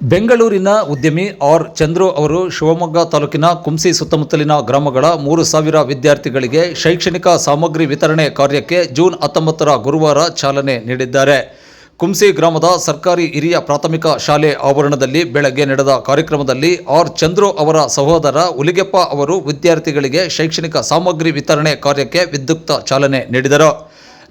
ಬೆಂಗಳೂರಿನ ಉದ್ಯಮಿ ಆರ್ ಚಂದ್ರು ಅವರು ಶಿವಮೊಗ್ಗ ತಾಲೂಕಿನ ಕುಂಸಿ ಸುತ್ತಮುತ್ತಲಿನ ಗ್ರಾಮಗಳ ಮೂರು ಸಾವಿರ ವಿದ್ಯಾರ್ಥಿಗಳಿಗೆ ಶೈಕ್ಷಣಿಕ ಸಾಮಗ್ರಿ ವಿತರಣೆ ಕಾರ್ಯಕ್ಕೆ ಜೂನ್ ಹತ್ತೊಂಬತ್ತರ ಗುರುವಾರ ಚಾಲನೆ ನೀಡಿದ್ದಾರೆ. ಕುಂಸಿ ಗ್ರಾಮದ ಸರ್ಕಾರಿ ಹಿರಿಯ ಪ್ರಾಥಮಿಕ ಶಾಲೆ ಆವರಣದಲ್ಲಿ ಬೆಳಗ್ಗೆ ನಡೆದ ಕಾರ್ಯಕ್ರಮದಲ್ಲಿ ಆರ್ ಚಂದ್ರು ಅವರ ಸಹೋದರ ಉಲಿಗೆಪ್ಪ ಅವರು ವಿದ್ಯಾರ್ಥಿಗಳಿಗೆ ಶೈಕ್ಷಣಿಕ ಸಾಮಗ್ರಿ ವಿತರಣೆ ಕಾರ್ಯಕ್ಕೆ ವಿದ್ಯುಕ್ತ ಚಾಲನೆ ನೀಡಿದರು.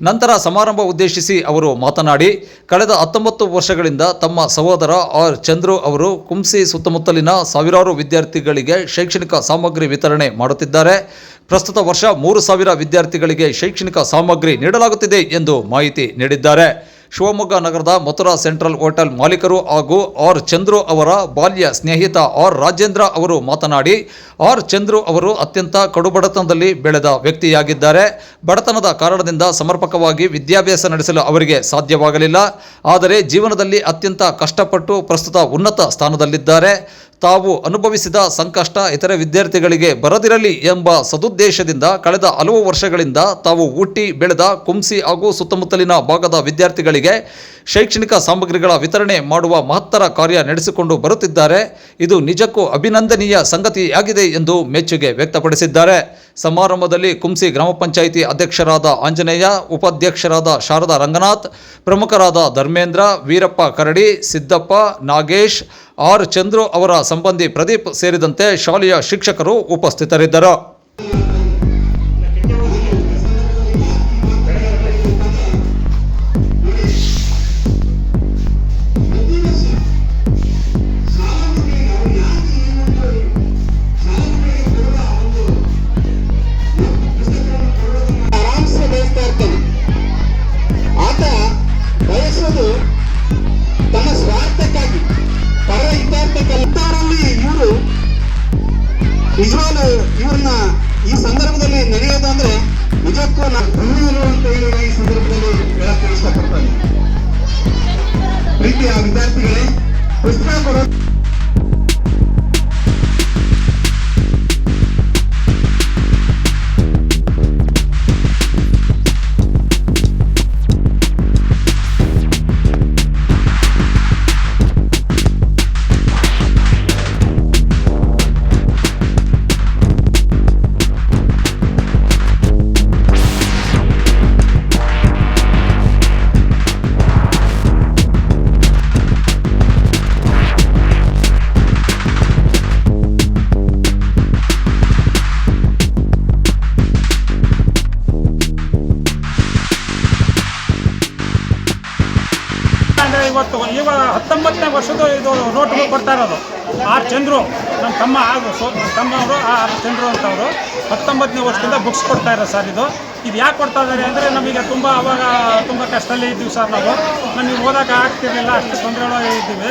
ನಂತರ ಸಮಾರಂಭ ಉದ್ದೇಶಿಸಿ ಅವರು ಮಾತನಾಡಿ, ಕಳೆದ ಹತ್ತೊಂಬತ್ತು ವರ್ಷಗಳಿಂದ ತಮ್ಮ ಸಹೋದರ ಆರ್. ಚಂದ್ರು ಅವರು ಕುಂಸಿ ಸುತ್ತಮುತ್ತಲಿನ ಸಾವಿರಾರು ವಿದ್ಯಾರ್ಥಿಗಳಿಗೆ ಶೈಕ್ಷಣಿಕ ಸಾಮಗ್ರಿ ವಿತರಣೆ ಮಾಡುತ್ತಿದ್ದಾರೆ. ಪ್ರಸ್ತುತ ವರ್ಷ ಮೂರು ಸಾವಿರ ವಿದ್ಯಾರ್ಥಿಗಳಿಗೆ ಶೈಕ್ಷಣಿಕ ಸಾಮಗ್ರಿ ನೀಡಲಾಗುತ್ತಿದೆ ಎಂದು ಮಾಹಿತಿ ನೀಡಿದ್ದಾರೆ. ಶಿವಮೊಗ್ಗ ನಗರದ ಮಥುರಾ ಸೆಂಟ್ರಲ್ ಹೋಟೆಲ್ ಮಾಲೀಕರು ಹಾಗೂ ಆರ್ ಚಂದ್ರು ಅವರ ಬಾಲ್ಯ ಸ್ನೇಹಿತ ಆರ್ ರಾಜೇಂದ್ರ ಅವರು ಮಾತನಾಡಿ, ಆರ್ ಚಂದ್ರು ಅವರು ಅತ್ಯಂತ ಕಡುಬಡತನದಲ್ಲಿ ಬೆಳೆದ ವ್ಯಕ್ತಿಯಾಗಿದ್ದಾರೆ. ಬಡತನದ ಕಾರಣದಿಂದ ಸಮರ್ಪಕವಾಗಿ ವಿದ್ಯಾಭ್ಯಾಸ ನಡೆಸಲು ಅವರಿಗೆ ಸಾಧ್ಯವಾಗಲಿಲ್ಲ. ಆದರೆ, ಜೀವನದಲ್ಲಿ ಅತ್ಯಂತ ಕಷ್ಟಪಟ್ಟು ಪ್ರಸ್ತುತ ಉನ್ನತ ಸ್ಥಾನದಲ್ಲಿದ್ದಾರೆ. ತಾವು ಅನುಭವಿಸಿದ ಸಂಕಷ್ಟ ಇತರೆ ವಿದ್ಯಾರ್ಥಿಗಳಿಗೆ ಬರದಿರಲಿ ಎಂಬ ಸದುದ್ದೇಶದಿಂದ ಕಳೆದ ಹಲವು ವರ್ಷಗಳಿಂದ ತಾವು ಹುಟ್ಟಿ, ಬೆಳೆದ ಕುಂಸಿ ಹಾಗೂ ಸುತ್ತಮುತ್ತಲಿನ ಭಾಗದ ವಿದ್ಯಾರ್ಥಿಗಳಿಗೆ ಶೈಕ್ಷಣಿಕ ಸಾಮಗ್ರಿಗಳ ವಿತರಣೆ ಮಾಡುವ ಮಹತ್ತರ ಕಾರ್ಯ ನಡೆಸಿಕೊಂಡು ಬರುತ್ತಿದ್ದಾರೆ. ಇದು ನಿಜಕ್ಕೂ ಅಭಿನಂದನೀಯ ಸಂಗತಿಯಾಗಿದೆ ಎಂದು ಮೆಚ್ಚುಗೆ ವ್ಯಕ್ತಪಡಿಸಿದ್ದಾರೆ. ಸಮಾರಂಭದಲ್ಲಿ ಕುಂಸಿ ಗ್ರಾಮ ಪಂಚಾಯಿತಿ ಅಧ್ಯಕ್ಷರಾದ ಆಂಜನೇಯ, ಉಪಾಧ್ಯಕ್ಷರಾದ ಶಾರದಾ ರಂಗನಾಥ್, ಪ್ರಮುಖರಾದ ಧರ್ಮೇಂದ್ರ, ವೀರಪ್ಪ ಕರಡಿ, ಸಿದ್ದಪ್ಪ, ನಾಗೇಶ್ ಆರ್ ಚಂದ್ರು ಅವರ ಸಂಬಂಧಿ ಪ್ರದೀಪ್ ಸೇರಿದಂತೆ ಶಾಲೆಯ ಶಿಕ್ಷಕರು ಉಪಸ್ಥಿತರಿದ್ದರು. ಆತ ನಿಜವಾಗ್ಲು ಇವ್ರನ್ನ ಈ ಸಂದರ್ಭದಲ್ಲಿ ನಡೆಯೋದಂದ್ರೆ ನಿಜಕ್ಕೂ ನಾನು ಅಂತ ಹೇಳಿ ಈ ಸಂದರ್ಭದಲ್ಲಿ ಹೇಳಕ್ಕೆ ಇಷ್ಟಪಡ್ತಾನೆ. ಪ್ರೀತಿಯ ವಿದ್ಯಾರ್ಥಿಗಳೇ ಪುಸ್ತಕ ಇವತ್ತು ಇವಾಗ ಹತ್ತೊಂಬತ್ತನೇ ವರ್ಷದ ಇದು ನೋಟ್ ಕೊಡ್ತಾ ಇರೋದು. ಆರ್ ಚಂದ್ರು ನಮ್ಮ ತಮ್ಮ ಆಗು ಸೊ ನಮ್ಮ ತಮ್ಮವರು ಆರ್ ಚಂದ್ರು ಅಂತವರು ಹತ್ತೊಂಬತ್ತನೇ ವರ್ಷದಿಂದ ಬುಕ್ಸ್ ಕೊಡ್ತಾ ಇರೋದು ಸರ್ ಇದು. ಇದು ಯಾಕೆ ಕೊಡ್ತಾ ಇದ್ದಾರೆ ಅಂದರೆ ನಮಗೆ ತುಂಬ ಅವಾಗ ತುಂಬ ಕಷ್ಟದಲ್ಲಿ ಇದ್ದೀವಿ ಸರ್ ನಾವು. ನಮಗೆ ಓದೋಕೆ ಆಗ್ತಿರಲಿಲ್ಲ, ಅಷ್ಟು ತೊಂದರೆಗಳು ಇದ್ದೀವಿ.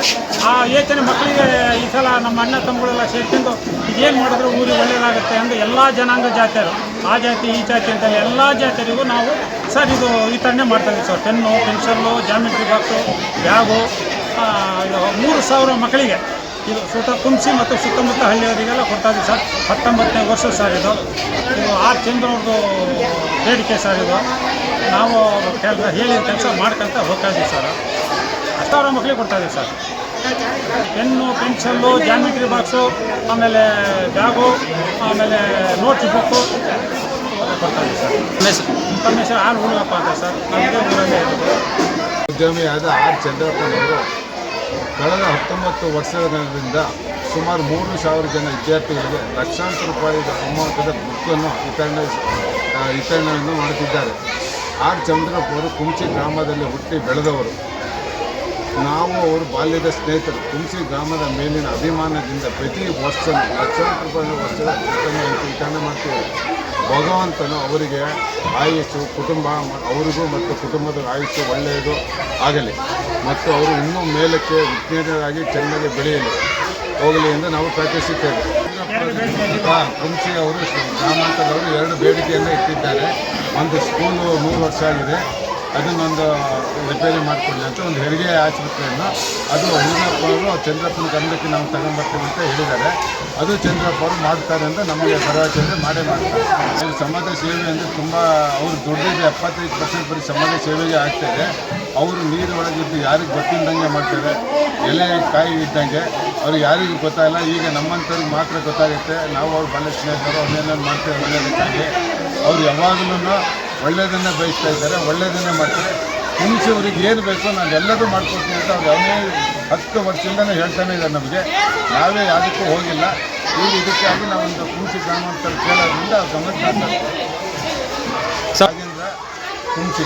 ಆ ಯೋಚನೆ ಮಕ್ಕಳಿಗೆ ಈ ಸಲ ನಮ್ಮ ಅಣ್ಣ ತಮ್ಮಗಳೆಲ್ಲ ಸೇರ್ಕೊಂಡು ಏನು ಮಾಡಿದ್ರೆ ಊರಿಗೆ ಒಳ್ಳೆಯದಾಗುತ್ತೆ ಅಂದರೆ ಎಲ್ಲ ಜನಾಂಗ ಜಾತಿಯರು, ಆ ಜಾತಿ, ಈ ಜಾತಿ ಅಂತ ಎಲ್ಲ ಜಾತಿಯರಿಗೂ ನಾವು ಸರ್ ಇದು ವಿತರಣೆ ಮಾಡ್ತಾ ಇದ್ದೀವಿ sir. Pen pencil geometry box, bag ಮೂರು ಸಾವಿರ ಮಕ್ಕಳಿಗೆ ಇದು ಸುತ್ತ ಕುಂಸಿ ಮತ್ತು ಸುತ್ತಮುತ್ತ ಹಳ್ಳಿಯವರಿಗೆಲ್ಲ ಕೊಡ್ತಾ ಇದ್ದೀವಿ ಸರ್ ಹತ್ತೊಂಬತ್ತನೇ ವರ್ಷ ಸರ್ ಇದು. ಇದು ಆರ್ ಚಂದ್ರವ್ರದ್ದು ಬೇಡಿಕೆ ಸರ್ ಇದು. ನಾವು ಕೆಲಸ ಹೇಳಿದ ಕೆಲಸ ಮಾಡ್ಕೊಂತ ಹೋಗ್ತಾ ಇದ್ದೀವಿ ಸರ್. ಅಷ್ಟಾರ ಮಕ್ಕಳಿಗೆ ಕೊಡ್ತಾ ಇದ್ದೀವಿ ಸರ್. ಪೆನ್ನು ಪೆನ್ಸಿಲ್ಲು ಜಾಮಿಟ್ರಿ ಬಾಕ್ಸು ಆಮೇಲೆ ಬ್ಯಾಗು ಆಮೇಲೆ ನೋಟ್ ಬುಕ್ಕು ಕೊಡ್ತಾ ಇದ್ದೀವಿ ಸರ್. ತಮ್ಮ ಹೆಸರು? ಆರ್ ಹುಡುಗಪ್ಪ ಅಂತ ಸರ್. ನಮಗೆ ಊರಲ್ಲೇ ಉದ್ಯಮಿಯಾದ ಆರ್ ಚಂದ್ರಪ್ಪನವರು ಕಳೆದ ಹತ್ತೊಂಬತ್ತು ವರ್ಷಗಳಿಂದ ಸುಮಾರು ಮೂರು ಸಾವಿರ ಜನ ವಿದ್ಯಾರ್ಥಿಗಳಿಗೆ ಲಕ್ಷಾಂತರ ರೂಪಾಯಿ ಅಮೌಂಟದ ಬುಕ್ಕನ್ನು ವಿತರಣೆ ವಿತರಣೆಯನ್ನು ಮಾಡುತ್ತಿದ್ದಾರೆ. ಆರ್. ಚಂದ್ರಪ್ಪ ಅವರು ಕುಂಚಿ ಗ್ರಾಮದಲ್ಲಿ ಹುಟ್ಟಿ ಬೆಳೆದವರು. ನಾವು ಅವರು ಬಾಲ್ಯದ ಸ್ನೇಹಿತರು. ಕುಂಚಿ ಗ್ರಾಮದ ಮೇಲಿನ ಅಭಿಮಾನದಿಂದ ಪ್ರತಿ ವರ್ಷ ಲಕ್ಷಾಂತರ ರೂಪಾಯಿ ವರ್ಷದ ಬುಕ್ಕನ್ನು ವಿತರಣೆ ಮಾಡ್ತೀವಿ. ಭಗವಂತನು ಅವರಿಗೆ ಆಯುಸ್ಸು, ಕುಟುಂಬ ಅವರಿಗೂ ಮತ್ತು ಕುಟುಂಬದ ಆಯುಸ್ಸು ಒಳ್ಳೆಯದು ಆಗಲಿ. ಮತ್ತು ಅವರು ಇನ್ನೂ ಮೇಲಕ್ಕೆ ವಿಜ್ಞಾನಿಯಾಗಿ ಚೆನ್ನಾಗಿ ಬೆಳೆಯಲಿ. ಹೋಗಲಿ ಎಂದು ನಾವು ಪ್ರಾರ್ಥಿಸುತ್ತೇವೆ. ಕುಂಚಿ ಅವರು ಗ್ರಾಮಾಂತರದವರು ಎರಡು ಬೇಡಿಕೆಯನ್ನು ಇಟ್ಟಿದ್ದಾರೆ. ಒಂದು ಸ್ಕೂಲು ಮೂರು ವರ್ಷ ಆಗಿದೆ. ಅದನ್ನೊಂದು ರಿಪೇರಿ ಮಾಡಿಕೊಡಿ ಅಂತ ಒಂದು ಹೆರಿಗೆ ಆಸ್ಪತ್ರೆಯನ್ನು. ಅದು ಹುಡುಗಪ್ಪ ಅವರು ಚಂದ್ರಪ್ಪನ ಗಮನಕ್ಕೆ ನಾವು ತಗೊಂಡ್ಬರ್ತೀವಿ ಅಂತ ಹೇಳಿದ್ದಾರೆ. ಅದು ಚಂದ್ರಪ್ಪ ಅವರು ಮಾಡ್ತಾರೆ ಅಂತ ನಮಗೆ ಭರವಸೆ ಅಂದರೆ ಮಾಡೇ ಮಾಡ್ತಾರೆ. ಸಮಾಜ ಸೇವೆ ಅಂದರೆ ತುಂಬ, ಅವರು ದುಡ್ಡಿಗೆ ಎಪ್ಪತ್ತೈದು ಪರ್ಸೆಂಟ್ ಬರೀ ಸಮಾಜ ಸೇವೆಗೆ ಆಗ್ತಾಯಿದೆ ಅವರು ನೀರು ಒಳಗಿದ್ದು ಯಾರಿಗೆ ಗೊತ್ತಿಲ್ಲದಂಗೆ ಮಾಡ್ತಾರೆ. ಎಲೆ, ಕಾಯಿ ಇದ್ದಂಗೆ. ಅವ್ರಿಗೆ ಯಾರಿಗೂ ಗೊತ್ತಾಗಲ್ಲ. ಈಗ ನಮ್ಮಂಥವ್ರಿಗೆ ಮಾತ್ರ ಗೊತ್ತಾಗುತ್ತೆ. ನಾವು ಅವ್ರು ಬಲ್ಲ ಸ್ನೇಹಿತರು ಅವನ್ನೆಲ್ಲ ಮಾಡ್ತೇವೆ ಒಳ್ಳೆಯದಕ್ಕಾಗಿ ಅವ್ರು ಯಾವಾಗಲೂ ಒಳ್ಳೆಯದನ್ನೇ ಬಯಸ್ತಾ ಇದ್ದಾರೆ ಒಳ್ಳೆಯದನ್ನೇ ಮಾಡ್ತಾರೆ. ಮುಂಚೆ ಅವ್ರಿಗೆ ಏನು ಬೇಕೋ ನಾನು ಎಲ್ಲದೂ ಮಾಡ್ಕೊಡ್ತೀನಿ ಅಂತ ಅವ್ರು ಅವನೇ ಹತ್ತು ವರ್ಷದಿಂದನೇ ಹೇಳ್ತಾನೆ ಇದ್ದಾರೆ ನಮಗೆ. ನಾವೇ ಯಾವುದಕ್ಕೂ ಹೋಗಿಲ್ಲ. ಈಗ ಇದಕ್ಕಾಗಿ ನಾವೊಂದು ಕುಂಸಿ ಗ್ರಾಮಾಂತರ ಕೇಳೋದ್ರಿಂದ ಅವ್ರು ಗಮನ ರಾಜೇಂದ್ರ ಕುಂಸಿ